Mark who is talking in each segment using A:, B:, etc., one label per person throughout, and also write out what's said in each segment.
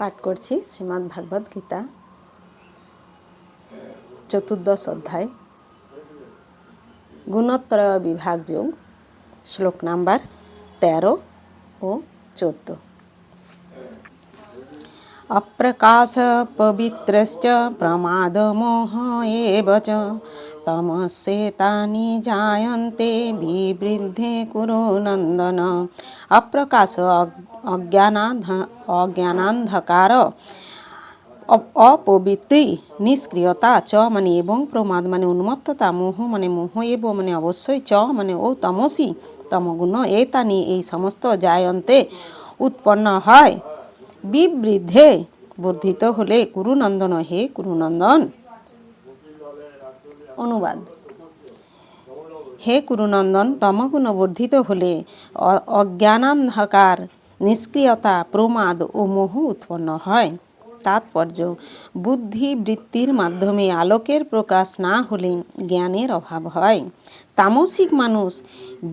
A: পাঠ করছি শ্রীমৎ ভাগবত গীতা চতুর্দশ অধ্যায় গুণত্রয় বিভাগ যোগ শ্লোক নাম্বার তেরো ও চোদ্দ অপ্রকাশ পবিত্রশ্চ প্রমাদমোহ এব তমস্যে তানি জায়ন্তে বিবৃদ্ধে কুরু নন্দন অপ্রকাশ অজ্ঞানাধ অজ্ঞানান্ধকার অপবিত্রী নিষ্ক্রিয়তা চ মানে এবং প্রমাদ মানে উন্মত্ততা মোহ মানে মোহ এব মানে অবশ্যই চ মানে ও তমসি তমগুণ এতানি এই সমস্ত জায়ন্তে উৎপন্ন হয় বিবৃদ্ধে বর্ধিত হলে কুরুনন্দন হে কুরুনন্দন অনুবাদ হে কুরুনন্দন বর্ধিত হলে অজ্ঞানান্ধকার নিষ্ক্রিয়তা প্রমাদ ও মোহ উৎপন্ন হয় তাৎপর্য বুদ্ধিবৃত্তির মাধ্যমে আলোকের প্রকাশ না হলে জ্ঞানের অভাব হয় তামসিক মানুষ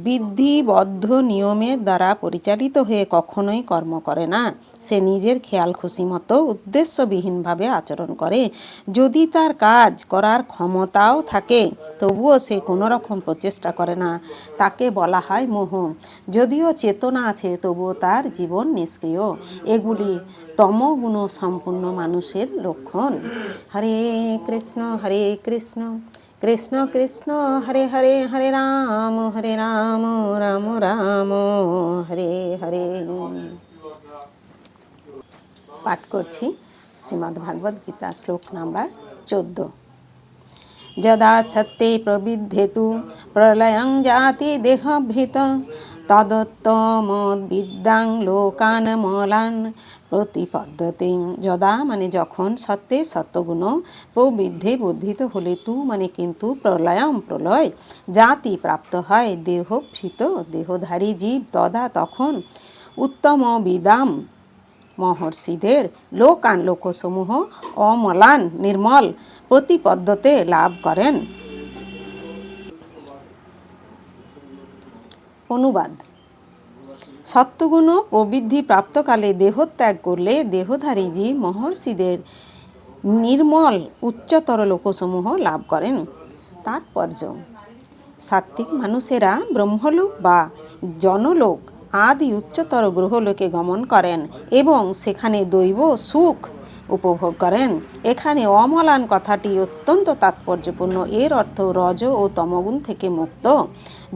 A: বিধিবদ্ধ নিয়মের দ্বারা পরিচালিত হয়ে কখনোই কর্ম করে না সে নিজের খেয়াল খুশি মতো উদ্দেশ্যবিহীনভাবে আচরণ করে যদি তার কাজ করার ক্ষমতাও থাকে তবুও সে কোনো রকম প্রচেষ্টা করে না তাকে বলা হয় মোহ যদিও চেতনা আছে তবুও তার জীবন নিষ্ক্রিয় এগুলি তমগুণ সম্পূর্ণ মানুষের লক্ষণ হরে কৃষ্ণ হরে কৃষ্ণ কৃষ্ণ কৃষ্ণ হরে হরে হরে রাম হরে রাম রাম রাম হরে হরে পাঠ করছি শ্রীমদ্ গীতা শ্লোক নাম্বার চোদ্দ যদা সত্যে প্রবিদ্ধে তু প্রলয়ং জাতি দেহভৃত তদত্তমদ্বিদ্যাং মলান প্রতিপদ্ধতি যদা মানে যখন সত্যে সত্যগুণ প্রবৃদ্ধে বর্ধিত হলে তু মানে কিন্তু প্রলয়ম প্রলয় জাতি প্রাপ্ত হয় দেহভৃত দেহধারী জীব তদা তখন উত্তম বিদাম মহর্ষিদের লোকান লোকসমূহ অমলান নির্মল প্রতিপদ্ধতে লাভ করেন অনুবাদ সত্ত্বগুণ প্রবৃদ্ধি প্রাপ্তকালে দেহত্যাগ করলে দেহধারী জীব মহর্ষিদের নির্মল উচ্চতর লোকসমূহ লাভ করেন তাৎপর্য সাত্ত্বিক মানুষেরা ব্রহ্মলোক বা জনলোক আদি উচ্চতর গ্রহলোকে গমন করেন এবং সেখানে দৈব সুখ উপভোগ করেন এখানে অমলান কথাটি অত্যন্ত তাৎপর্যপূর্ণ এর অর্থ রজ ও তমগুণ থেকে মুক্ত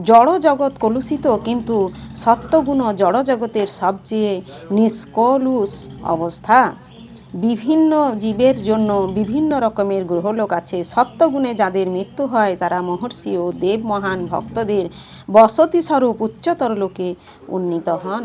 A: জড় জগৎ কলুষিত কিন্তু সত্যগুণ জড় জগতের সবচেয়ে নিষ্কলুষ অবস্থা বিভিন্ন জীবের জন্য বিভিন্ন রকমের গ্রহলোক আছে সত্যগুণে যাদের মৃত্যু হয় তারা মহর্ষি ও দেব মহান ভক্তদের বসতি স্বরূপ উচ্চতর লোকে উন্নীত হন